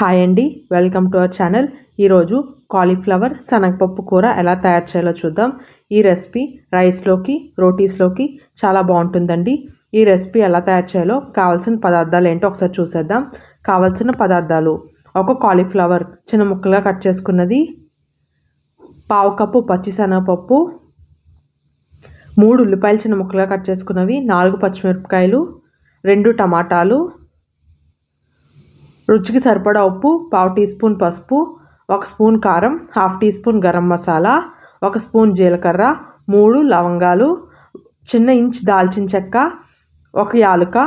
Hi అండి welcome to our channel ఈరోజు cauliflower శనగపప్పు కూర ఎలా తయారు చేయాలో చూద్దాం. ఈ రెసిపీ రైస్లోకి రోటీస్లోకి చాలా బాగుంటుందండి. ఈ రెసిపీ ఎలా తయారు చేయాలో కావాల్సిన పదార్థాలు ఏంటో ఒకసారి చూసేద్దాం. కావాల్సిన పదార్థాలు. ఒక కాలీఫ్లవర్ చిన్న ముక్కలుగా కట్ చేసుకున్నది. పావు కప్పు పచ్చి శనగపప్పు. మూడు ఉల్లిపాయలు చిన్న ముక్కలుగా కట్ చేసుకున్నవి. నాలుగు పచ్చిమిరపకాయలు. రెండు టమాటాలు. రుచికి సరిపడా ఉప్పు పావు టీ స్పూన్ పసుపు ఒక స్పూన్ కారం half teaspoon garam masala ఒక స్పూన్ జీలకర్ర మూడు లవంగాలు చిన్న ఇంచ్ దాల్చిన చెక్క ఒక యాలుక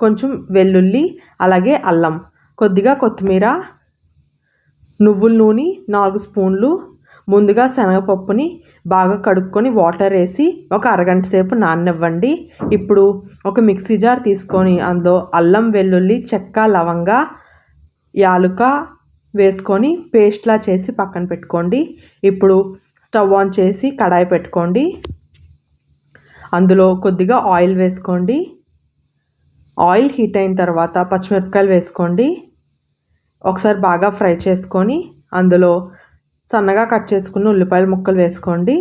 కొంచెం వెల్లుల్లి అలాగే అల్లం. కొద్దిగా కొత్తిమీర నువ్వుల నూనె నాలుగు స్పూన్లు ముందుగా శనగపప్పుని బాగా కడుక్కొని వాటర్ వేసి ఒక అరగంట సేపు నాననివ్వండి. ఇప్పుడు ఒక మిక్సీ జార్ తీసుకొని అందులో అల్లం వెల్లుల్లి చెక్క లవంగా యాలుక వేసుకొని పేస్ట్లా చేసి పక్కన పెట్టుకోండి. ఇప్పుడు స్టవ్ ఆన్ చేసి కడాయి పెట్టుకోండి. అందులో కొద్దిగా ఆయిల్ వేసుకోండి. ఆయిల్ హీట్ అయిన తర్వాత పచ్చిమిరపకాయలు వేసుకోండి. ఒకసారి బాగా ఫ్రై చేసుకొని అందులో సన్నగా కట్ చేసుకున్న ఉల్లిపాయల ముక్కలు వేసుకోండి.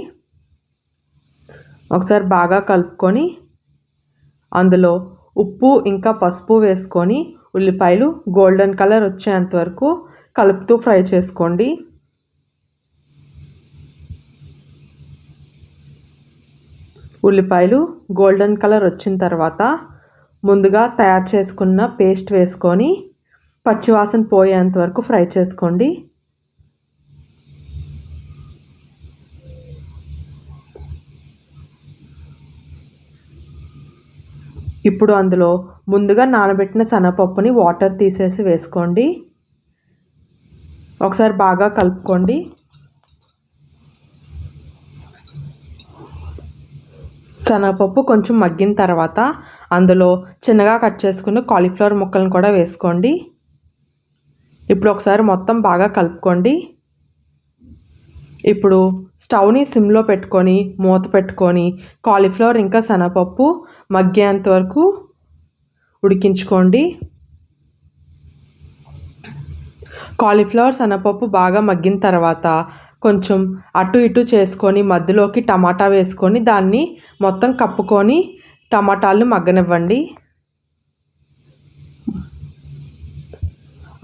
ఒకసారి బాగా కలుపుకొని అందులో ఉప్పు ఇంకా పసుపు వేసుకొని ఉల్లిపాయలు గోల్డెన్ కలర్ వచ్చేంత వరకు కలుపుతూ ఫ్రై చేసుకోండి. ఉల్లిపాయలు గోల్డెన్ కలర్ వచ్చిన తర్వాత ముందుగా తయారు చేసుకున్న పేస్ట్ వేసుకొని పచ్చివాసన పోయేంత వరకు ఫ్రై చేసుకోండి. ఇప్పుడు అందులో ముందుగా నానబెట్టిన శనగపప్పుని వాటర్ తీసేసి వేసుకోండి. ఒకసారి బాగా కలుపుకోండి. శనగపప్పు కొంచెం మగ్గిన తర్వాత అందులో చిన్నగా కట్ చేసుకున్న కాలీఫ్లవర్ ముక్కలను కూడా వేసుకోండి. ఇప్పుడు ఒకసారి మొత్తం బాగా కలుపుకోండి. ఇప్పుడు స్టవ్ని సిమ్లో పెట్టుకొని మూత పెట్టుకొని కాలీఫ్లవర్ ఇంకా శనగపప్పు మగ్గేంత వరకు ఉడికించుకోండి. కాలీఫ్లవర్ శనగపప్పు బాగా మగ్గిన తర్వాత కొంచెం అటు ఇటు చేసుకొని మధ్యలోకి టమాటా వేసుకొని దాన్ని మొత్తం కప్పుకొని టమాటాలు మగ్గనివ్వండి.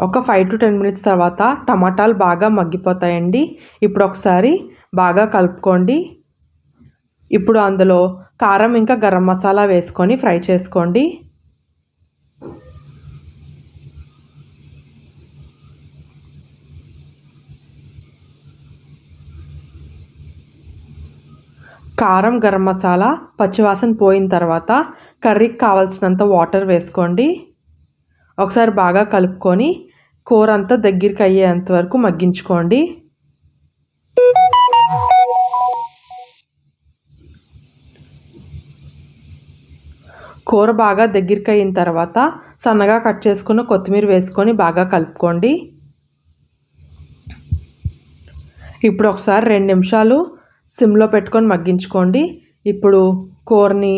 ఒక ఫైవ్ టు టెన్ మినిట్స్ తర్వాత టమాటాలు బాగా మగ్గిపోతాయండి. ఇప్పుడు ఒకసారి బాగా కలుపుకోండి. ఇప్పుడు అందులో కారం ఇంకా గరం మసాలా వేసుకొని ఫ్రై చేసుకోండి. కారం గరం మసాలా పచ్చివాసన పోయిన తర్వాత కర్రీకి కావాల్సినంత వాటర్ వేసుకోండి. ఒకసారి బాగా కలుపుకొని కూర అంతా దగ్గరికి అయ్యేంత వరకు మగ్గించుకోండి. కూర బాగా దగ్గరికి అయిన తర్వాత సన్నగా కట్ చేసుకున్న కొత్తిమీర వేసుకొని బాగా కలుపుకోండి. ఇప్పుడు ఒకసారి రెండు నిమిషాలు సిమ్లో పెట్టుకొని మగ్గించుకోండి. ఇప్పుడు కూరని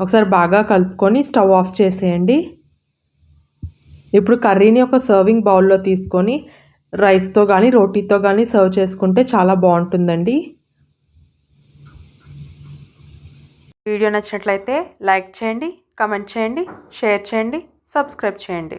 ఒకసారి బాగా కలుపుకొని స్టవ్ ఆఫ్ చేసేయండి. ఇప్పుడు కర్రీని ఒక సర్వింగ్ బౌల్లో తీసుకొని రైస్తో కానీ రోటీతో కానీ సర్వ్ చేసుకుంటే చాలా బాగుంటుందండి. వీడియో నచ్చినట్లయితే లైక్ చేయండి కమెంట్ చేయండి షేర్ చేయండి సబ్స్క్రైబ్ చేయండి.